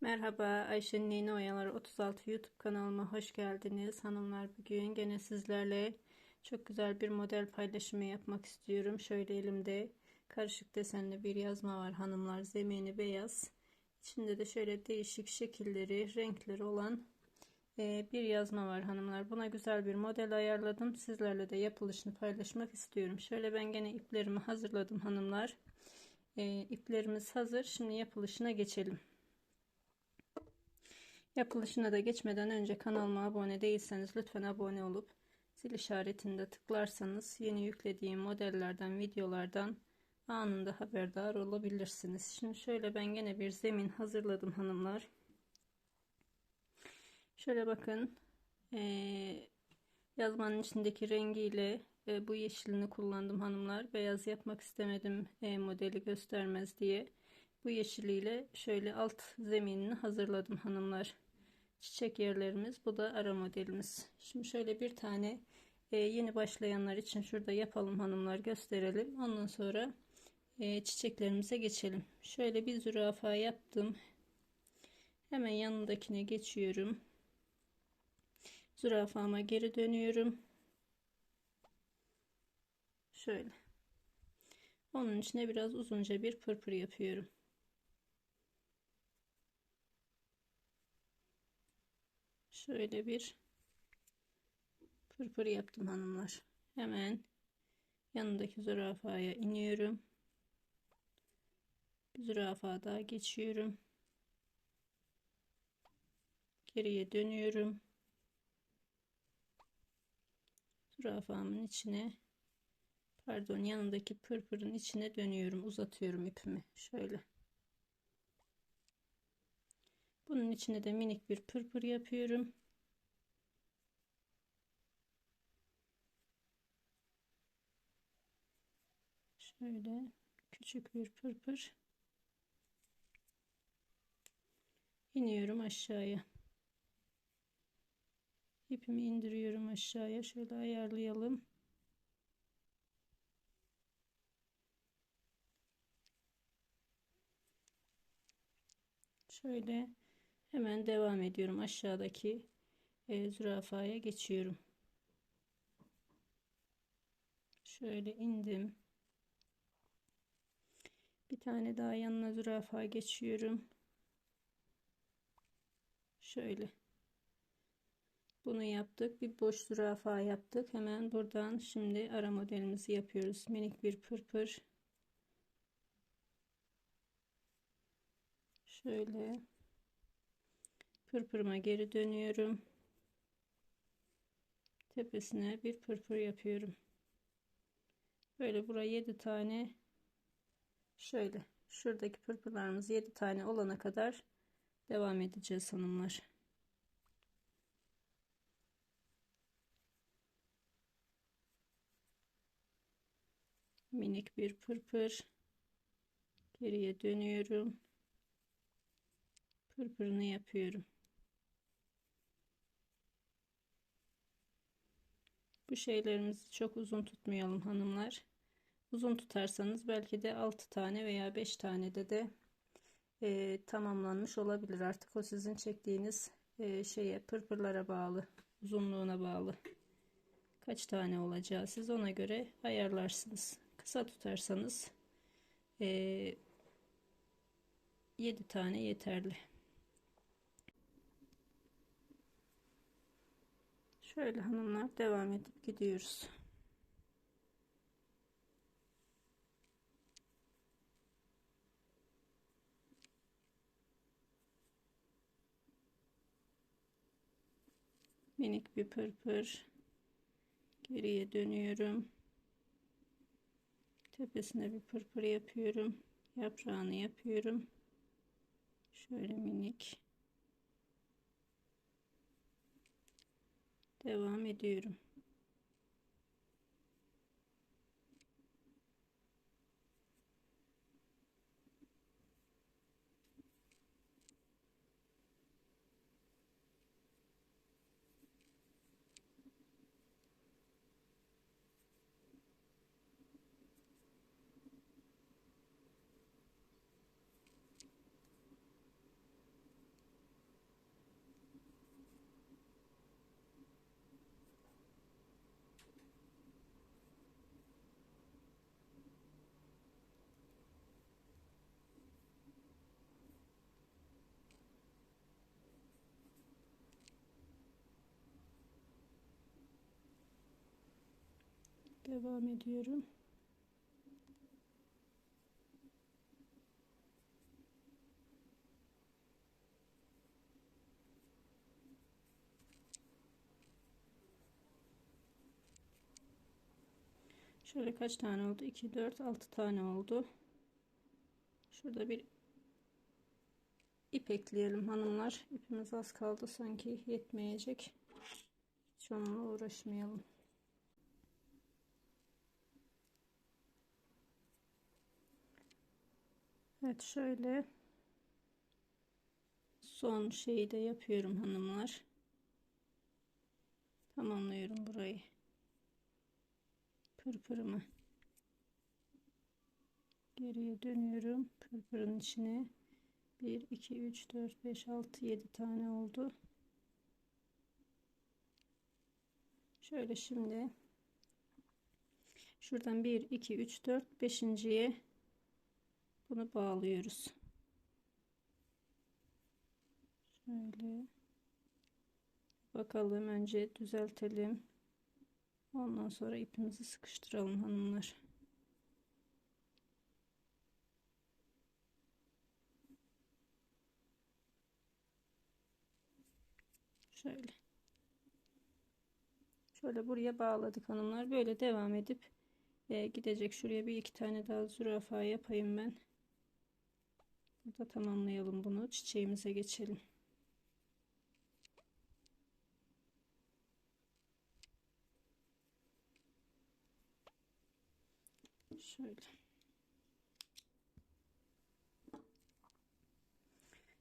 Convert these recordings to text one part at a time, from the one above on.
Merhaba Ayşe'nin Yeni Oyaları 36 YouTube kanalıma hoş geldiniz. Hanımlar bugün gene sizlerle çok güzel bir model paylaşımı yapmak istiyorum. Şöyle elimde karışık desenli bir yazma var hanımlar. Zemini beyaz. İçinde de şöyle değişik şekilleri, renkleri olan e, bir yazma var hanımlar. Buna güzel bir model ayarladım. Sizlerle de yapılışını paylaşmak istiyorum. Şöyle ben gene iplerimi hazırladım hanımlar. E, iplerimiz hazır. Şimdi yapılışına geçelim. Yapılışına da geçmeden önce kanalıma abone değilseniz lütfen abone olup zil işaretinde tıklarsanız yeni yüklediğim modellerden videolardan anında haberdar olabilirsiniz. Şimdi şöyle ben gene bir zemin hazırladım hanımlar. Şöyle bakın ee, yazmanın içindeki rengiyle e, bu yeşilini kullandım hanımlar. Beyaz yapmak istemedim e, modeli göstermez diye. Bu yeşiliyle şöyle alt zeminini hazırladım hanımlar çiçek yerlerimiz. Bu da ara modelimiz. Şimdi şöyle bir tane e, yeni başlayanlar için şurada yapalım hanımlar gösterelim. Ondan sonra e, çiçeklerimize geçelim. Şöyle bir zürafa yaptım. Hemen yanındakine geçiyorum. Zürafama geri dönüyorum. Şöyle. Onun içine biraz uzunca bir pırpır yapıyorum. Şöyle bir pırpır yaptım hanımlar. Hemen yanındaki zürafaya iniyorum. Bir zürafa daha geçiyorum. Geriye dönüyorum. Zürafamın içine pardon yanındaki pırpırın içine dönüyorum. Uzatıyorum ipimi. Şöyle. Bunun içine de minik bir pırpır yapıyorum. Şöyle küçük bir pırpır. iniyorum aşağıya. İpimi indiriyorum aşağıya. Şöyle ayarlayalım. Şöyle Hemen devam ediyorum. Aşağıdaki e, zürafaya geçiyorum. Şöyle indim. Bir tane daha yanına zürafa geçiyorum. Şöyle. Bunu yaptık. Bir boş zürafa yaptık. Hemen buradan şimdi ara modelimizi yapıyoruz. Minik bir pırpır. Şöyle pırpırıma geri dönüyorum. Tepesine bir pırpır yapıyorum. Böyle buraya 7 tane şöyle şuradaki pırpırlarımız 7 tane olana kadar devam edeceğiz hanımlar. Minik bir pırpır. Geriye dönüyorum. Pırpırını yapıyorum Bu şeylerimizi çok uzun tutmayalım hanımlar. Uzun tutarsanız belki de 6 tane veya 5 tane de de e, tamamlanmış olabilir. Artık o sizin çektiğiniz e, şeye pırpırlara bağlı, uzunluğuna bağlı. Kaç tane olacağı siz ona göre ayarlarsınız. Kısa tutarsanız e, 7 tane yeterli. Şöyle hanımlar devam edip gidiyoruz. Minik bir pırpır. Geriye dönüyorum. Tepesine bir pırpır yapıyorum. Yaprağını yapıyorum. Şöyle minik. Devam ediyorum. Devam ediyorum. Şöyle kaç tane oldu? 2, 4, 6 tane oldu. Şurada bir ip ekleyelim hanımlar. İpimiz az kaldı sanki yetmeyecek. Hiç onunla uğraşmayalım. Evet şöyle. Son şeyi de yapıyorum hanımlar. Tamamlıyorum burayı. Pırpırımı. Geriye dönüyorum pırpırın içine. 1 2 3 4 5 6 7 tane oldu. Şöyle şimdi. Şuradan 1 2 3 4 5.ye bunu bağlıyoruz şöyle bakalım önce düzeltelim Ondan sonra ipimizi sıkıştıralım hanımlar. Şöyle. Şöyle buraya bağladık hanımlar. Böyle devam edip e, gidecek. Şuraya bir iki tane daha zürafa yapayım ben. Burada tamamlayalım bunu. Çiçeğimize geçelim. Şöyle.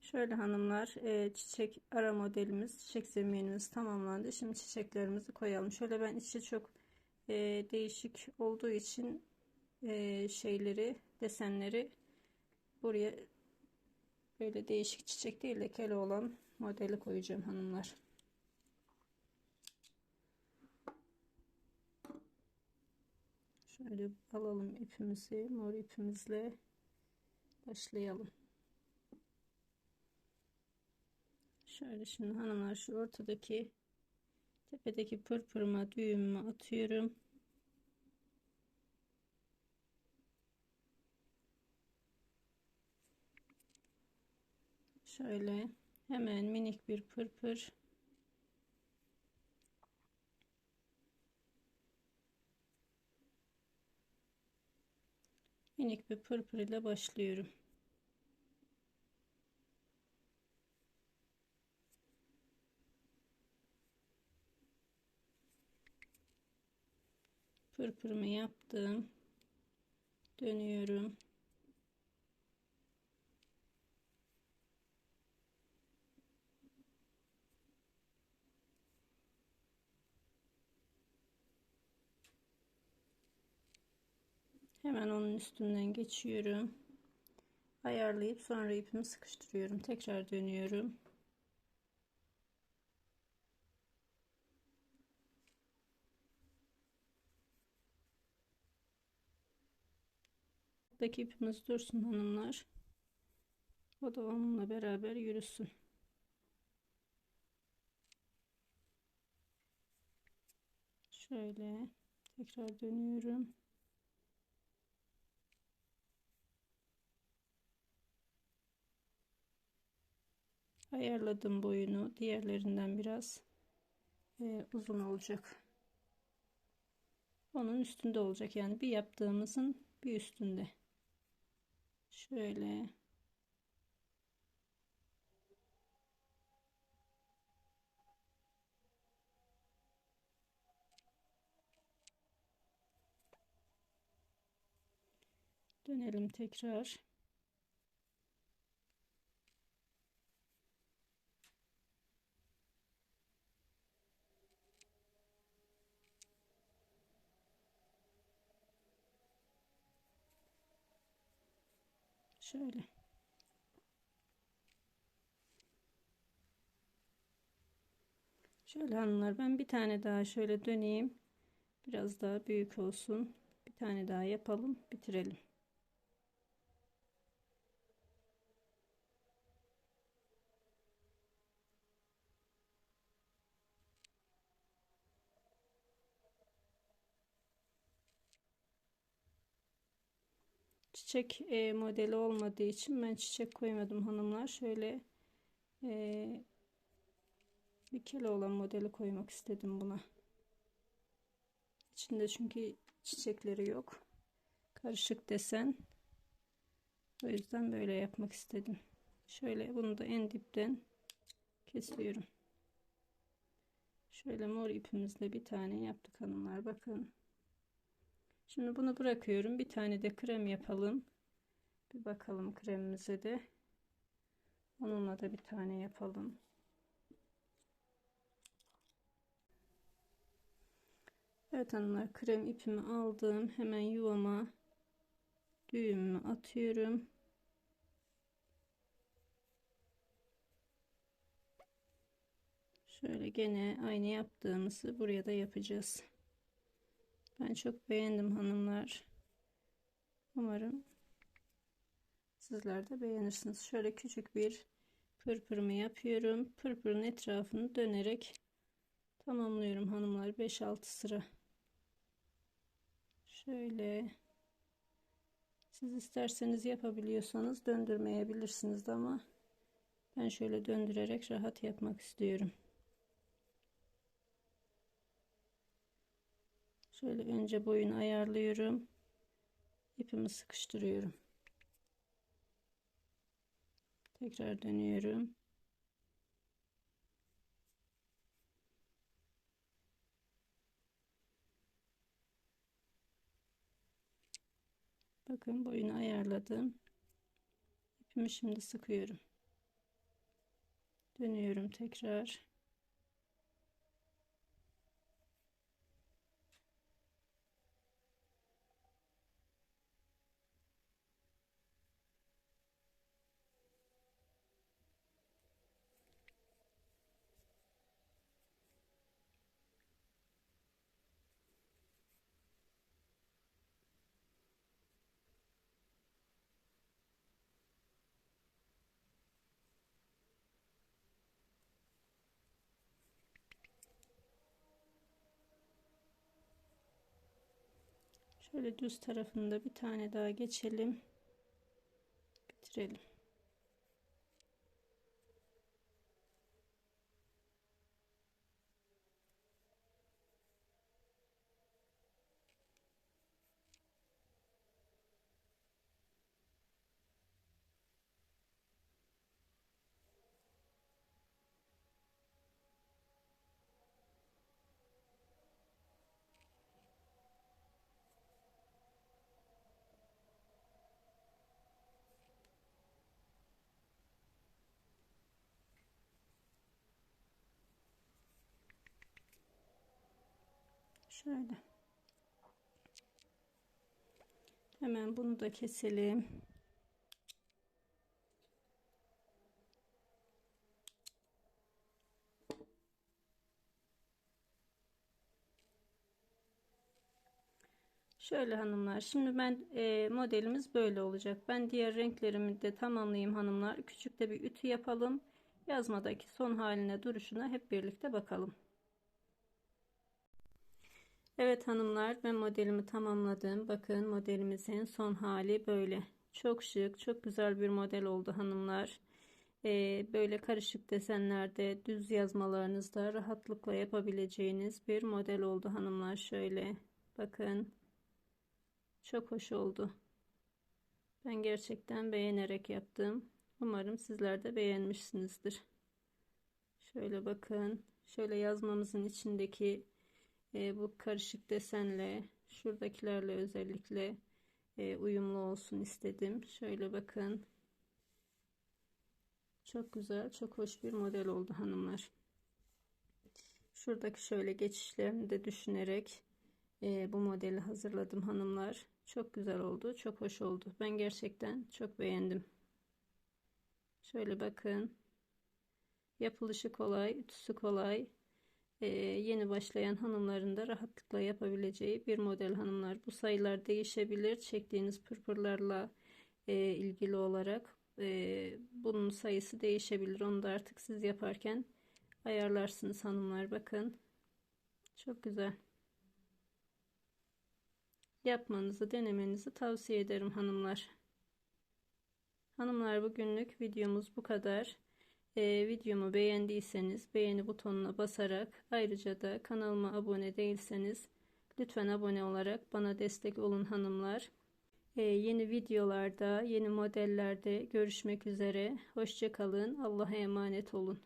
Şöyle hanımlar e, çiçek ara modelimiz çiçek zeminimiz tamamlandı. Şimdi çiçeklerimizi koyalım. Şöyle ben içi çok e, değişik olduğu için e, şeyleri desenleri buraya böyle değişik çiçek değil de kele olan modeli koyacağım hanımlar. Şöyle alalım ipimizi mor ipimizle başlayalım. Şöyle şimdi hanımlar şu ortadaki tepedeki pırpırıma düğümümü atıyorum. Şöyle hemen minik bir pırpır minik bir pırpır ile başlıyorum. Pırpırımı yaptım. Dönüyorum. Hemen onun üstünden geçiyorum. Ayarlayıp sonra ipimi sıkıştırıyorum. Tekrar dönüyorum. Buradaki ipimiz dursun hanımlar. O da onunla beraber yürüsün. Şöyle tekrar dönüyorum. Ayarladım boyunu. Diğerlerinden biraz e, uzun olacak. Onun üstünde olacak. Yani bir yaptığımızın bir üstünde. Şöyle. Dönelim tekrar Şöyle. Şöyle hanımlar ben bir tane daha şöyle döneyim. Biraz daha büyük olsun. Bir tane daha yapalım. Bitirelim. Çiçek e, modeli olmadığı için ben çiçek koymadım hanımlar. Şöyle e, bir kilo olan modeli koymak istedim buna. İçinde çünkü çiçekleri yok. Karışık desen. O yüzden böyle yapmak istedim. Şöyle bunu da en dipten kesiyorum. Şöyle mor ipimizle bir tane yaptık hanımlar. Bakın. Şimdi bunu bırakıyorum. Bir tane de krem yapalım. Bir bakalım kremimize de. Onunla da bir tane yapalım. Evet hanımlar krem ipimi aldım. Hemen yuvama düğümümü atıyorum. Şöyle gene aynı yaptığımızı buraya da yapacağız. Ben çok beğendim hanımlar. Umarım sizler de beğenirsiniz. Şöyle küçük bir pırpırımı yapıyorum. Pırpırın etrafını dönerek tamamlıyorum hanımlar. 5-6 sıra. Şöyle siz isterseniz yapabiliyorsanız döndürmeyebilirsiniz ama ben şöyle döndürerek rahat yapmak istiyorum. Şöyle önce boyunu ayarlıyorum. İpimi sıkıştırıyorum. Tekrar dönüyorum. Bakın boyunu ayarladım. İpimi şimdi sıkıyorum. Dönüyorum tekrar. Şöyle düz tarafında bir tane daha geçelim. Bitirelim. Şöyle. Hemen bunu da keselim. Şöyle hanımlar. Şimdi ben e, modelimiz böyle olacak. Ben diğer renklerimi de tamamlayayım hanımlar. Küçük de bir ütü yapalım. Yazmadaki son haline duruşuna hep birlikte bakalım. Evet hanımlar ben modelimi tamamladım. Bakın modelimizin son hali böyle. Çok şık, çok güzel bir model oldu hanımlar. Ee, böyle karışık desenlerde düz yazmalarınızda rahatlıkla yapabileceğiniz bir model oldu hanımlar. Şöyle bakın. Çok hoş oldu. Ben gerçekten beğenerek yaptım. Umarım sizler de beğenmişsinizdir. Şöyle bakın. Şöyle yazmamızın içindeki e, bu karışık desenle şuradakilerle özellikle e, uyumlu olsun istedim. Şöyle bakın. Çok güzel, çok hoş bir model oldu hanımlar. Şuradaki şöyle geçişlerini de düşünerek e, bu modeli hazırladım hanımlar. Çok güzel oldu, çok hoş oldu. Ben gerçekten çok beğendim. Şöyle bakın. Yapılışı kolay, ütüsü kolay e, yeni başlayan hanımların da rahatlıkla yapabileceği bir model hanımlar. Bu sayılar değişebilir. Çektiğiniz pırpırlarla e, ilgili olarak e, bunun sayısı değişebilir. Onu da artık siz yaparken ayarlarsınız hanımlar. Bakın. Çok güzel. yapmanızı, denemenizi tavsiye ederim hanımlar. Hanımlar bugünlük videomuz bu kadar. Ee, videomu beğendiyseniz beğeni butonuna basarak ayrıca da kanalıma abone değilseniz lütfen abone olarak bana destek olun hanımlar. Ee, yeni videolarda, yeni modellerde görüşmek üzere. Hoşçakalın. Allah'a emanet olun.